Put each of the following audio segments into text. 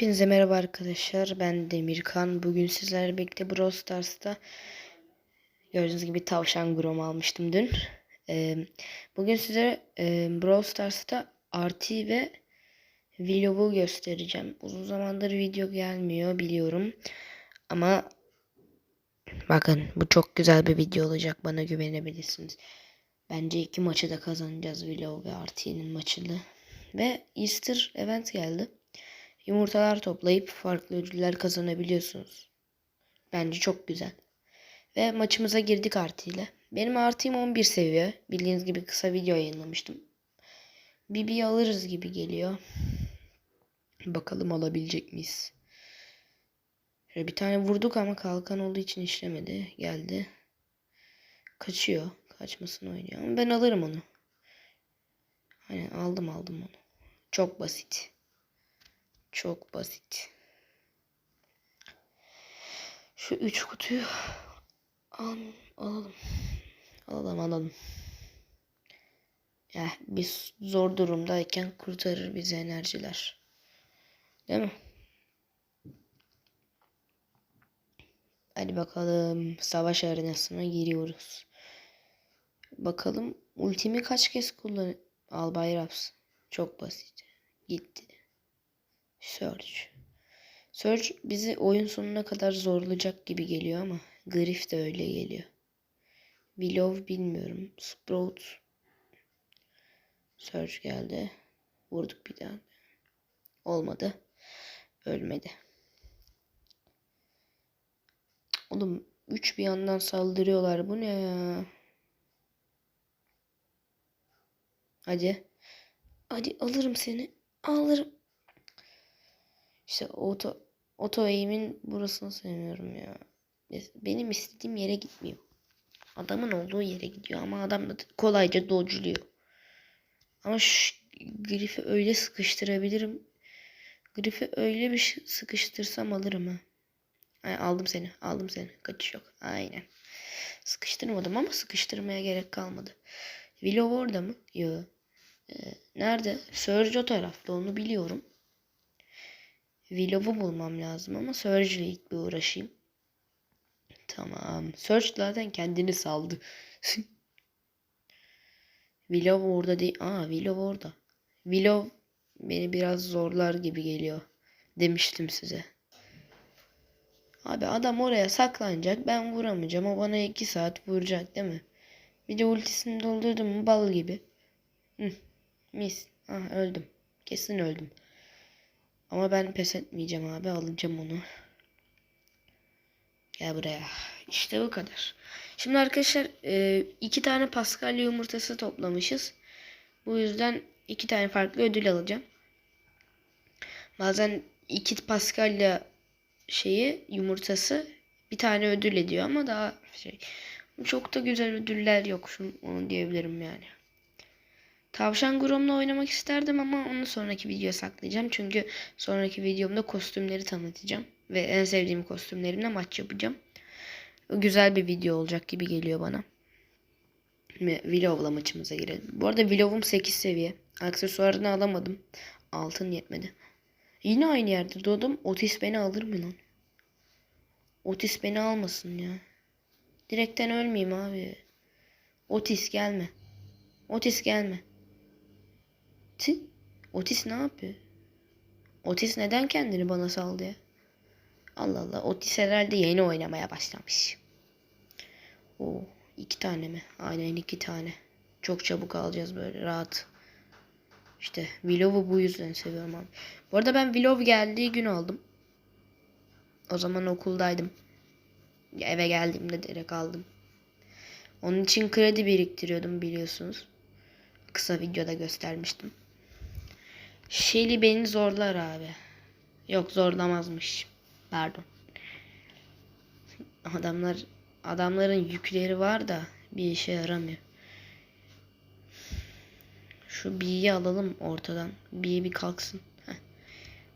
Hepinize merhaba arkadaşlar. Ben Demirkan. Bugün sizlerle birlikte Brawl Stars'ta gördüğünüz gibi tavşan Grom almıştım dün. Ee, bugün size e, Brawl Stars'ta RT ve Willow'u göstereceğim. Uzun zamandır video gelmiyor biliyorum. Ama bakın bu çok güzel bir video olacak. Bana güvenebilirsiniz. Bence iki maçı da kazanacağız Willow ve RT'nin maçını. Ve Easter event geldi. Yumurtalar toplayıp farklı ödüller kazanabiliyorsunuz. Bence çok güzel. Ve maçımıza girdik artıyla. Benim artıyım 11 seviye. Bildiğiniz gibi kısa video yayınlamıştım. Bibi'yi alırız gibi geliyor. Bakalım alabilecek miyiz? Şöyle bir tane vurduk ama kalkan olduğu için işlemedi. Geldi. Kaçıyor. Kaçmasını oynuyor. Ama ben alırım onu. Hani aldım aldım onu. Çok basit. Çok basit. Şu üç kutuyu al, alalım. Alalım alalım. Ya biz zor durumdayken kurtarır bizi enerjiler. Değil mi? Hadi bakalım savaş arenasına giriyoruz. Bakalım ultimi kaç kez kullan Albay Raps. Çok basit. Gitti. Search. Search bizi oyun sonuna kadar zorlayacak gibi geliyor ama Griff de öyle geliyor. Willow bilmiyorum. Sprout. Search geldi. Vurduk bir daha. Olmadı. Ölmedi. Oğlum 3 bir yandan saldırıyorlar. Bu ne ya? Hadi. Hadi alırım seni. Alırım. İşte oto oto eğimin burasını sevmiyorum ya. Benim istediğim yere gitmiyor. Adamın olduğu yere gidiyor ama adam da kolayca dodge'luyor. Ama şu grifi öyle sıkıştırabilirim. Grifi öyle bir sıkıştırsam alırım ha. Ay, aldım seni. Aldım seni. Kaçış yok. Aynen. Sıkıştırmadım ama sıkıştırmaya gerek kalmadı. Willow orada mı? Yok. Ee, nerede? Surge o tarafta. Onu biliyorum. Willow'u bulmam lazım ama Surge ile ilk bir uğraşayım. Tamam. Surge zaten kendini saldı. Willow orada değil. Aa Willow orada. Willow beni biraz zorlar gibi geliyor. Demiştim size. Abi adam oraya saklanacak. Ben vuramayacağım. O bana 2 saat vuracak değil mi? Bir de ultisini doldurdum bal gibi. Hı, mis. Ah öldüm. Kesin öldüm. Ama ben pes etmeyeceğim abi. Alacağım onu. Gel buraya. İşte bu kadar. Şimdi arkadaşlar e, iki tane Paskalya yumurtası toplamışız. Bu yüzden iki tane farklı ödül alacağım. Bazen iki Paskalya şeyi yumurtası bir tane ödül ediyor ama daha şey çok da güzel ödüller yok. Şunu, onu diyebilirim yani. Tavşan Grom'la oynamak isterdim ama onu sonraki videoya saklayacağım. Çünkü sonraki videomda kostümleri tanıtacağım. Ve en sevdiğim kostümlerimle maç yapacağım. Güzel bir video olacak gibi geliyor bana. Ve Willow'la maçımıza girelim. Bu arada Willow'um 8 seviye. Aksesuarını alamadım. Altın yetmedi. Yine aynı yerde doğdum. Otis beni alır mı lan? Otis beni almasın ya. Direkten ölmeyeyim abi. Otis gelme. Otis gelme. Ti? Otis ne yapıyor? Otis neden kendini bana saldı ya? Allah Allah. Otis herhalde yeni oynamaya başlamış. Oo, iki tane mi? Aynen iki tane. Çok çabuk alacağız böyle rahat. İşte Willow'u bu yüzden seviyorum abi. Bu arada ben Willow geldiği gün aldım. O zaman okuldaydım. Eve geldiğimde direkt aldım. Onun için kredi biriktiriyordum biliyorsunuz. Kısa videoda göstermiştim. Shelly beni zorlar abi. Yok zorlamazmış. Pardon. Adamlar adamların yükleri var da bir işe yaramıyor. Şu B'yi alalım ortadan. B bir kalksın. Heh.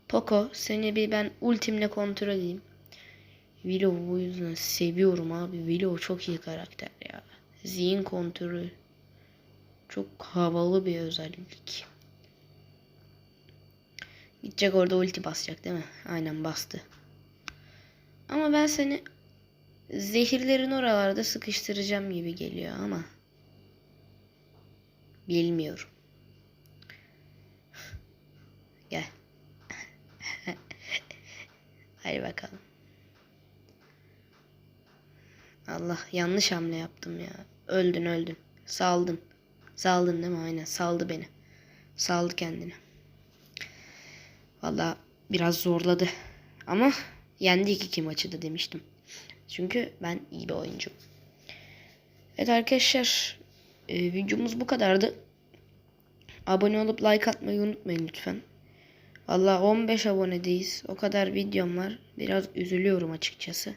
Poco seni bir ben ultimle kontrol edeyim. Willow bu yüzden seviyorum abi. Willow çok iyi karakter ya. Zihin kontrolü. Çok havalı bir özellik. Gidecek orada ulti basacak değil mi? Aynen bastı. Ama ben seni zehirlerin oralarda sıkıştıracağım gibi geliyor ama bilmiyorum. Gel. Hadi bakalım. Allah yanlış hamle yaptım ya. Öldün öldün. Saldın. Saldın değil mi? Aynen saldı beni. Saldı kendini. Valla biraz zorladı. Ama yendik iki maçı da demiştim. Çünkü ben iyi bir oyuncu. Evet arkadaşlar. e, videomuz bu kadardı. Abone olup like atmayı unutmayın lütfen. Valla 15 abonedeyiz. O kadar videom var. Biraz üzülüyorum açıkçası.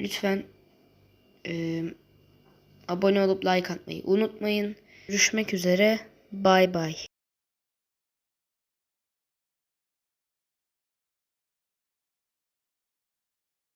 Lütfen e, abone olup like atmayı unutmayın. Görüşmek üzere. Bay bay.